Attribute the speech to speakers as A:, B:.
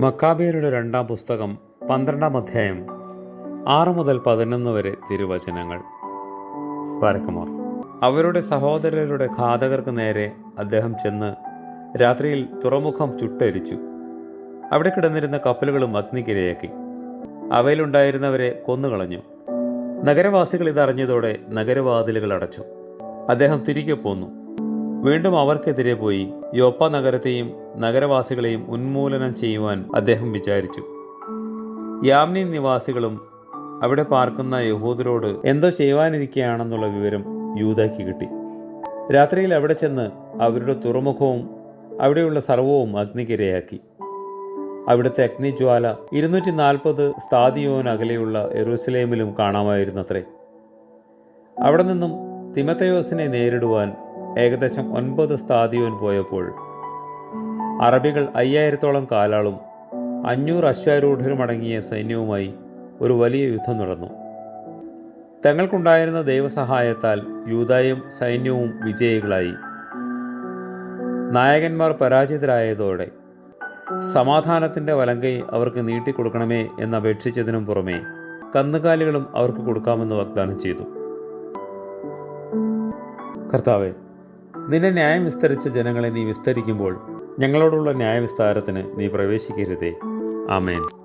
A: മക്കാബിയരുടെ രണ്ടാം പുസ്തകം പന്ത്രണ്ടാം അധ്യായം ആറ് മുതൽ പതിനൊന്ന് വരെ തിരുവചനങ്ങൾ. പരക്കുമാർ. അവരുടെ സഹോദരരുടെ ഘാതകർക്ക് നേരെ അദ്ദേഹം ചെന്ന് രാത്രിയിൽ തുറമുഖം ചുട്ടരിച്ചു. അവിടെ കിടന്നിരുന്ന കപ്പലുകളും അഗ്നിക്കിരയാക്കി. അവയിലുണ്ടായിരുന്നവരെ കൊന്നുകളഞ്ഞു. നഗരവാസികൾ ഇതറിഞ്ഞതോടെ നഗരവാതിലുകൾ അടച്ചു. അദ്ദേഹം തിരികെ പോന്നു. വീണ്ടും അവർക്കെതിരെ പോയി യോപ്പ നഗരത്തെയും നഗരവാസികളെയും ഉന്മൂലനം ചെയ്യുവാൻ അദ്ദേഹം വിചാരിച്ചു. യാമ്നിൻ നിവാസികളും അവിടെ പാർക്കുന്ന യഹൂദരോട് എന്തോ ചെയ്യുവാനിരിക്കുകയാണെന്നുള്ള വിവരം യൂതയ്ക്ക് കിട്ടി. രാത്രിയിൽ അവിടെ ചെന്ന് അവരുടെ തുറമുഖവും അവിടെയുള്ള സർവവും അഗ്നിക്കിരയാക്കി. അവിടുത്തെ അഗ്നിജ്വാല ഇരുന്നൂറ്റി നാൽപ്പത് സ്ഥാതിയോൻ അകലെയുള്ള എറുസലേമിലും കാണാമായിരുന്നത്രേ. അവിടെ നിന്നും തിമത്തയോസിനെ നേരിടുവാൻ ഏകദേശം ഒൻപത് സ്ഥാതിയോൻ പോയപ്പോൾ അറബികൾ അയ്യായിരത്തോളം കാലാളും അഞ്ഞൂറ് അശ്വാരൂഢരും അടങ്ങിയ സൈന്യവുമായി ഒരു വലിയ യുദ്ധം നടന്നു. തങ്ങൾക്കുണ്ടായിരുന്ന ദൈവസഹായത്താൽ യൂതായും സൈന്യവും വിജയികളായി. നായകന്മാർ പരാജിതരായതോടെ സമാധാനത്തിന്റെ വലങ്കൈ അവർക്ക് നീട്ടിക്കൊടുക്കണമേ എന്നപേക്ഷിച്ചതിനും പുറമേ കന്നുകാലികളും അവർക്ക് കൊടുക്കാമെന്ന് വാഗ്ദാനം ചെയ്തു. കർത്താവെ നിന്റെ ന്യായം വിസ്തരിച്ച ജനങ്ങളെ നീ വിസ്തരിക്കുമ്പോൾ ഞങ്ങളോടുള്ള ന്യായവിസ്താരത്തിന് നീ പ്രവേശിക്കരുതേ. ആമേൻ.